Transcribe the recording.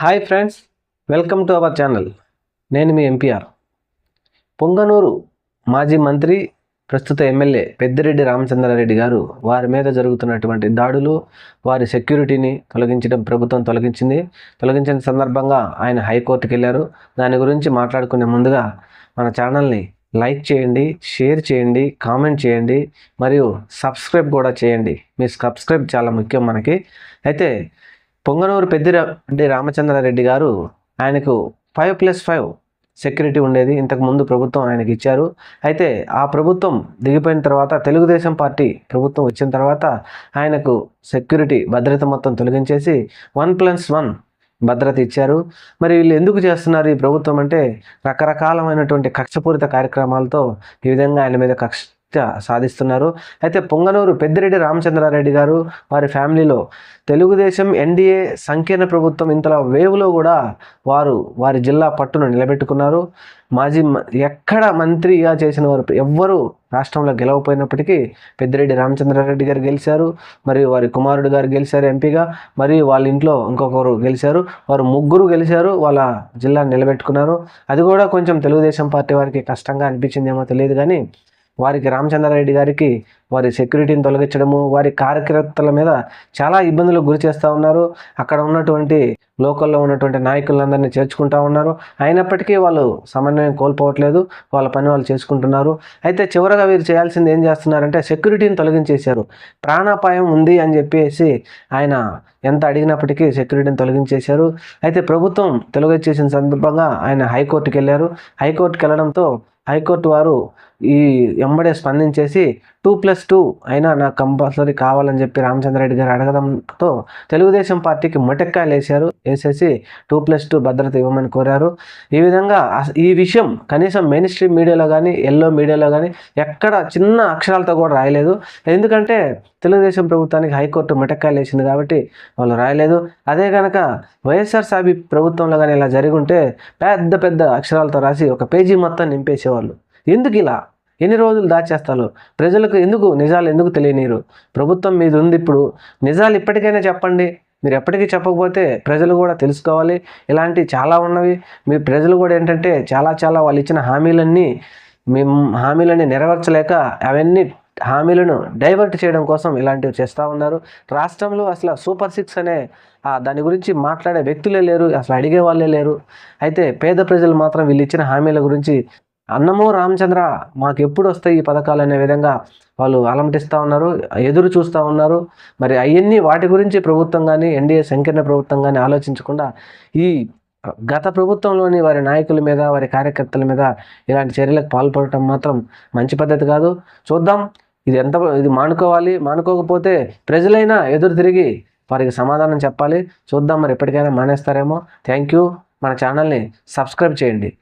Hi friends welcome to our channel. నేను మీ MPR Punganur మాజీ మంత్రి ప్రస్తుత ఎమ్మెల్యే పెద్దిరెడ్డి రామచంద్రారెడ్డి గారు వారి మీద జరుగుతున్నటువంటి దాడులు వారి సెక్యూరిటీని తొలగించడం ప్రభుత్వం తొలగించింది. తొలగించిన సందర్భంగా ఆయన హైకోర్టుకి వెళ్ళారు. దాని గురించి మాట్లాడుకునే ముందుగా మన ఛానల్ని లైక్ చేయండి షేర్ చేయండి కామెంట్ చేయండి మరియు సబ్స్క్రైబ్ కూడా చేయండి. మీ సబ్స్క్రైబ్ చాలా ముఖ్యం మనకి. అయితే పొంగనూరు పెద్దిరెడ్డి రామచంద్రారెడ్డి గారు ఆయనకు ఫైవ్ ప్లస్ ఫైవ్ సెక్యూరిటీ ఉండేది. ఇంతకుముందు ప్రభుత్వం ఆయనకి ఇచ్చారు. అయితే ఆ ప్రభుత్వం దిగిపోయిన తర్వాత తెలుగుదేశం పార్టీ ప్రభుత్వం వచ్చిన తర్వాత ఆయనకు సెక్యూరిటీ భద్రత మొత్తం తొలగించేసి వన్ ప్లస్ వన్ భద్రత ఇచ్చారు. మరి వీళ్ళు ఎందుకు చేస్తున్నారు ఈ ప్రభుత్వం అంటే రకరకాలమైనటువంటి కక్షపూరిత కార్యక్రమాలతో ఈ విధంగా ఆయన మీద కక్ష సాధిస్తున్నారు. అయితే పొంగనూరు పెద్దిరెడ్డి రామచంద్రారెడ్డి గారు వారి ఫ్యామిలీలో తెలుగుదేశం ఎన్డీఏ సంకీర్ణ ప్రభుత్వం ఇంతలో వేవ్లో కూడా వారు వారి జిల్లా పట్టును నిలబెట్టుకున్నారు. మాజీ మ- ఎక్కడ మంత్రిగా చేసిన వారు ఎవ్వరూ రాష్ట్రంలో గెలవపోయినప్పటికీ పెద్దిరెడ్డి రామచంద్రారెడ్డి గారు గెలిచారు మరియు వారి కుమారుడు గారు గెలిచారు ఎంపీగా మరియు వాళ్ళ ఇంట్లో ఇంకొకరు గెలిచారు వారు ముగ్గురు గెలిచారు వాళ్ళ జిల్లాను నిలబెట్టుకున్నారు. అది కూడా కొంచెం తెలుగుదేశం పార్టీ వారికి కష్టంగా అనిపించిందేమో తెలియదు కానీ వారికి రామచంద్రారెడ్డి గారికి వారి సెక్యూరిటీని తొలగించడము వారి కార్యకర్తల మీద చాలా ఇబ్బందులకు గురి చేస్తూ ఉన్నారు. అక్కడ ఉన్నటువంటి లోకల్లో ఉన్నటువంటి నాయకులందరినీ చేర్చుకుంటా ఉన్నారు. అయినప్పటికీ వాళ్ళు సమన్వయం కోల్పోవట్లేదు. వాళ్ళ పని వాళ్ళు చేసుకుంటున్నారు. అయితే చివరగా వీరు చేయాల్సింది ఏం చేస్తున్నారంటే సెక్యూరిటీని తొలగించేశారు. ప్రాణాపాయం ఉంది అని చెప్పేసి ఆయన ఎంత అడిగినప్పటికీ సెక్యూరిటీని తొలగించేశారు. అయితే ప్రభుత్వం తొలగించేసిన సందర్భంగా ఆయన హైకోర్టుకి వెళ్ళారు హైకోర్టుకి వెళ్ళడంతో హైకోర్టు వారు ఈ ఎంబడే స్పందించేసి టూ ప్లస్ టూ అయినా నాకు కంపల్సరీ కావాలని చెప్పి రామచంద్రరెడ్డి గారు అడగడంతో తెలుగుదేశం పార్టీకి మొటక్కాయలు వేశారు. వేసేసి టూ ప్లస్ టూ భద్రత ఇవ్వమని కోరారు. ఈ విధంగా ఈ విషయం కనీసం మెయిన్ స్ట్రీమ్ మీడియాలో కానీ ఎల్లో మీడియాలో కానీ ఎక్కడ చిన్న అక్షరాలతో కూడా రాయలేదు. ఎందుకంటే తెలుగుదేశం ప్రభుత్వానికి హైకోర్టు మొటెక్కాయలు వేసింది కాబట్టి వాళ్ళు రాయలేదు. అదే కనుక వైఎస్ఆర్సాబీ ప్రభుత్వంలో కానీ ఇలా జరిగి ఉంటే పెద్ద పెద్ద అక్షరాలతో రాసి ఒక పేజీ మొత్తం నింపేసేవారు. నింపేసేవాళ్ళు ఎందుకు ఇలా? ఎన్ని రోజులు దాచేస్తారు? ప్రజలకు ఎందుకు నిజాలు ఎందుకు తెలియనీరు? ప్రభుత్వం మీద ఉంది ఇప్పుడు. నిజాలు ఇప్పటికైనా చెప్పండి. మీరు ఎప్పటికీ చెప్పకపోతే ప్రజలు కూడా తెలుసుకోవాలి. ఇలాంటి చాలా ఉన్నవి. మీ ప్రజలు కూడా ఏంటంటే చాలా చాలా వాళ్ళు ఇచ్చిన హామీలన్నీ మేము హామీలన్నీ నెరవేర్చలేక అవన్నీ హామీలను డైవర్ట్ చేయడం కోసం ఇలాంటివి చేస్తూ ఉన్నారు. రాష్ట్రంలో అసలు సూపర్ సిక్స్ అనే దాని గురించి మాట్లాడే వ్యక్తులే లేరు. అసలు అడిగే వాళ్ళే లేరు. అయితే పేద ప్రజలు మాత్రం వీళ్ళు ఇచ్చిన హామీల గురించి అన్నమో రామచంద్ర మాకు ఎప్పుడు వస్తాయి ఈ పథకాలు అనే విధంగా వాళ్ళు అలమటిస్తూ ఉన్నారు ఎదురు చూస్తూ ఉన్నారు. మరి అవన్నీ వాటి గురించి ప్రభుత్వం కానీ ఎన్డీఏ సంకీర్ణ ప్రభుత్వం కానీ ఆలోచించకుండా ఈ గత ప్రభుత్వంలోని వారి నాయకుల మీద వారి కార్యకర్తల మీద ఇలాంటి చర్యలకు పాల్పడటం మాత్రం మంచి పద్ధతి కాదు. చూద్దాం ఇది ఎంత ఇది మానుకోవాలి మానుకోకపోతే ప్రజలైనా ఎదురు తిరిగి వారికి సమాధానం చెప్పాలి. చూద్దాం మరి ఎప్పటికైనా మానేస్తారేమో. Thank you. మన ఛానల్ని సబ్స్క్రైబ్ చేయండి.